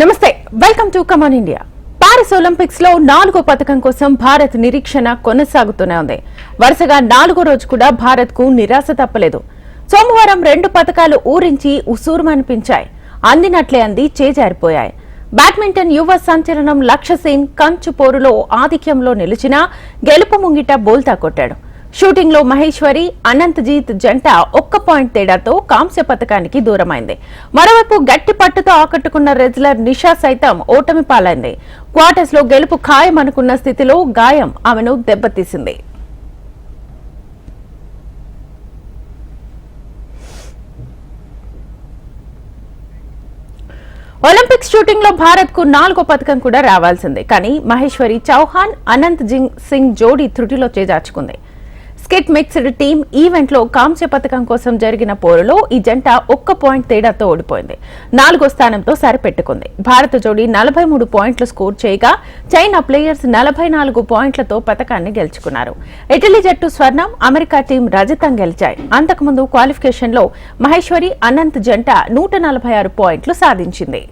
నమస్తే welcome to come on India. Paris ఒలింపిక్స్లో నాలుగో పథకం కోసం భారత్ నిరీక్షణ కొనసాగుతూనే ఉంది. వరుసగా నాలుగో రోజు కూడా భారత్కు నిరాశ తప్పలేదు. సోమవారం రెండు పథకాలు ఊరించి ఉసూరుమనిపించాయి అందినట్లే అంది చేజారిపోయాయి. బ్యాడ్మింటన్ యువ సంచలనం లక్ష్య సేన్ కంచు పోరులో ఆధిక్యంలో నిలిచినా గెలుపు ముంగిట బోల్తా కొట్టాడు. షూటింగ్లో మహేశ్వరి అనంతజీత్ జంట ఒక్క పాయింట్ తేడాతో కాంస్య పథకానికి దూరమైంది. మరోవైపు గట్టి పట్టుతో ఆకట్టుకున్న రెజ్లర్ నిషా సైతం ఓటమి పాలైంది. క్వార్టర్స్లో గెలుపు ఖాయమనుకున్న స్థితిలో గాయం ఆమెను దెబ్బతీసింది. ఒలింపిక్స్ షూటింగ్లో భారత్కు నాలుగో పథకం కూడా రావాల్సిందే. కానీ మహేశ్వరి చౌహాన్ అనంత్ సింగ్ జోడీ త్రుటిలో చేజార్చుకుంది. స్కిట్ మిక్స్డ్ టీం ఈవెంట్లో కాంస్య పథకం కోసం జరిగిన పోరులో ఈ జంట ఒక్క పాయింట్ తేడాతో ఓడిపోయింది. నాలుగో స్థానంతో సరిపెట్టుకుంది. భారత జోడీ నలభై మూడు పాయింట్లు స్కోర్ చేయగా చైనా ప్లేయర్స్ నలభై నాలుగు పాయింట్లతో పథకాన్ని గెలుచుకున్నారు. ఇటలీ జట్టు స్వర్ణం అమెరికా టీం రజతం గెలిచాయి. అంతకుముందు క్వాలిఫికేషన్లో మహేశ్వరి అనంత్ జంట నూట నలభై ఆరు పాయింట్లు సాధించింది.